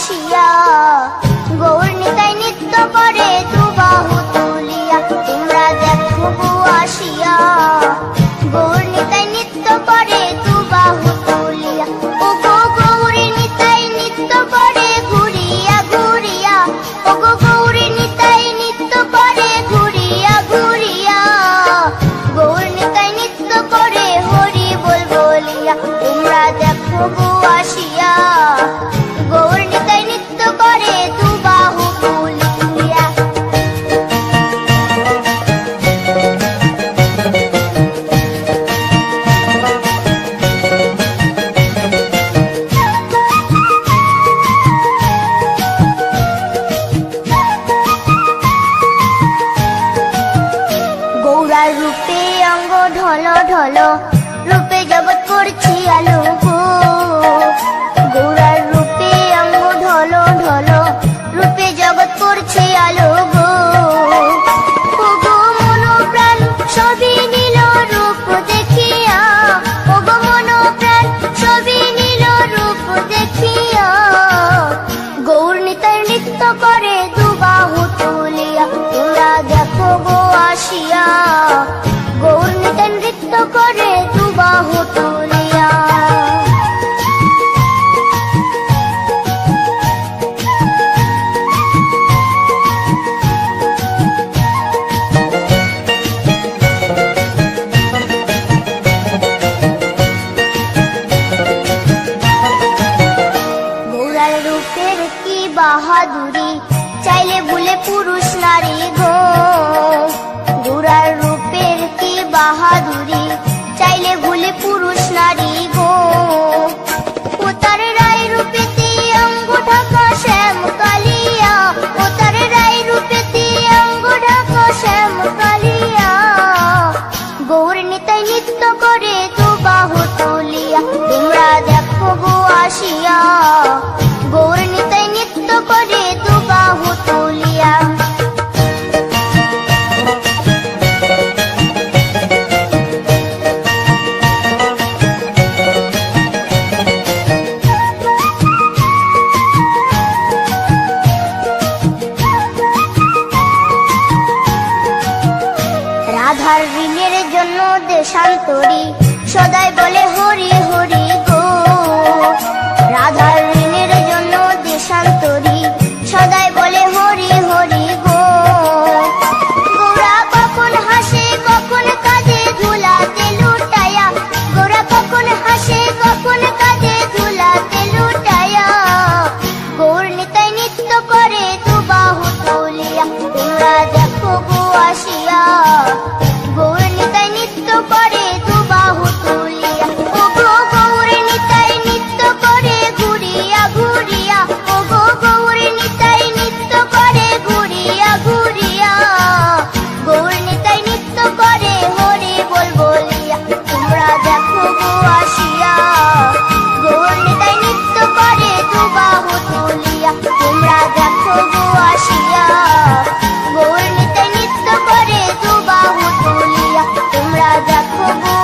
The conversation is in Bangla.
আসিয়া গৌর রূপে জগৎ করছি আলো গোড়ার রূপে আঙ্গ ঢলো ঢলো রূপে জগৎ করছি আলো বাহাদুরি চাইলে ভুলে পুরুষ নারী গো। গৌরার রূপের কি বাহাদুরি, চাইলে ভুলে পুরুষ নারী গো। ও রায় রূপেতে অঙ্গ ঢাকা শ্যাম রায় রূপেতে অঙ্গ ঢাকা শ্যাম গৌর নিতাই নৃত্য করে তো বাহু তুলিয়া তোমরা দেখো আসিয়া। রাধার ঋণের জন্য দেশান্তরী। সদাই বলে, হরি হরি গো। রাধার ঋণের জন্য দেশান্তরী। সদাই বলে, হরি হরি গো। গোরা কখন হাসে, কখন কাঁদে, ধুলাতে লুটায়া গোরা কখন হাসে, কখন কাঁদে, ধুলাতে লুটায়া গৌর নিতাই নৃত্য করে দু বাহু তুলিয়া। তোমরা দেখো গো আসিয়া। তোমরা দেখো গো